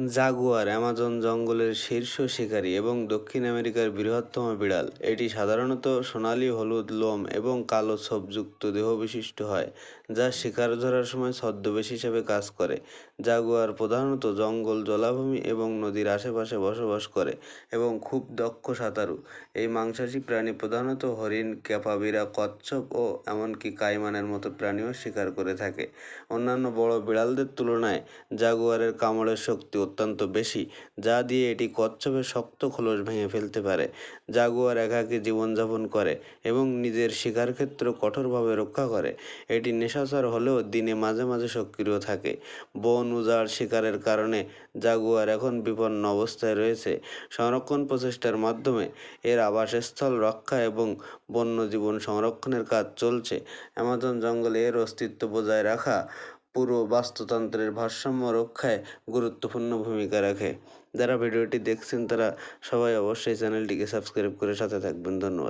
Jaguar Amazon জঙ্গলের শীর্ষ শিকারী এবং দক্ষিণ আমেরিকার বৃহত্তম বিড়াল। এটি সাধারণত সোনালি হলুদ লোম এবং কালো ছোপযুক্ত দেহবিশিষ্ট হয়, যা শিকার ধরার সময় ছদ্মবেশ হিসেবে কাজ করে। জাগুয়ার প্রধানত জঙ্গল, জলাভূমি এবং নদীর আশেপাশে বসবাস করে এবং খুব দক্ষ সাঁতারু। এই মাংসাশী প্রাণী প্রধানত হরিণ, ক্যাপাবিরা, কচ্ছপ ও এমনকি কাইমানের মতো প্রাণীও শিকার করে থাকে। অন্যান্য বড় বিড়ালদের তুলনায় জাগুয়ারের কামড়ের শক্তি অত্যন্ত বেশি, যা দিয়ে এটি কচ্ছপের শক্ত খোলস ভেঙে ফেলতে পারে, জাগুয়ার একাকী জীবনযাপন করে এবং নিজের শিকার ক্ষেত্র কঠোরভাবে রক্ষা করে। এটি নেশাচর হলেও দিনে মাঝে মাঝে সক্রিয় থাকে। বন উজাড় শিকারের কারণে জাগুয়ার এখন বিপন্ন অবস্থায় রয়েছে। সংরক্ষণ প্রচেষ্টার মাধ্যমে এর আবাসস্থল রক্ষা এবং বন্যজীবন সংরক্ষণের কাজ চলছে। অ্যামাজন জঙ্গলে এর অস্তিত্ব বজায় রাখা পুরো বাস্তুতন্ত্রের ভারসাম্য রক্ষায় গুরুত্বপূর্ণ ভূমিকা রাখে। যারা ভিডিওটি দেখছেন তারা সবাই অবশ্যই চ্যানেলটিকে সাবস্ক্রাইব করে সাথে থাকবেন। ধন্যবাদ।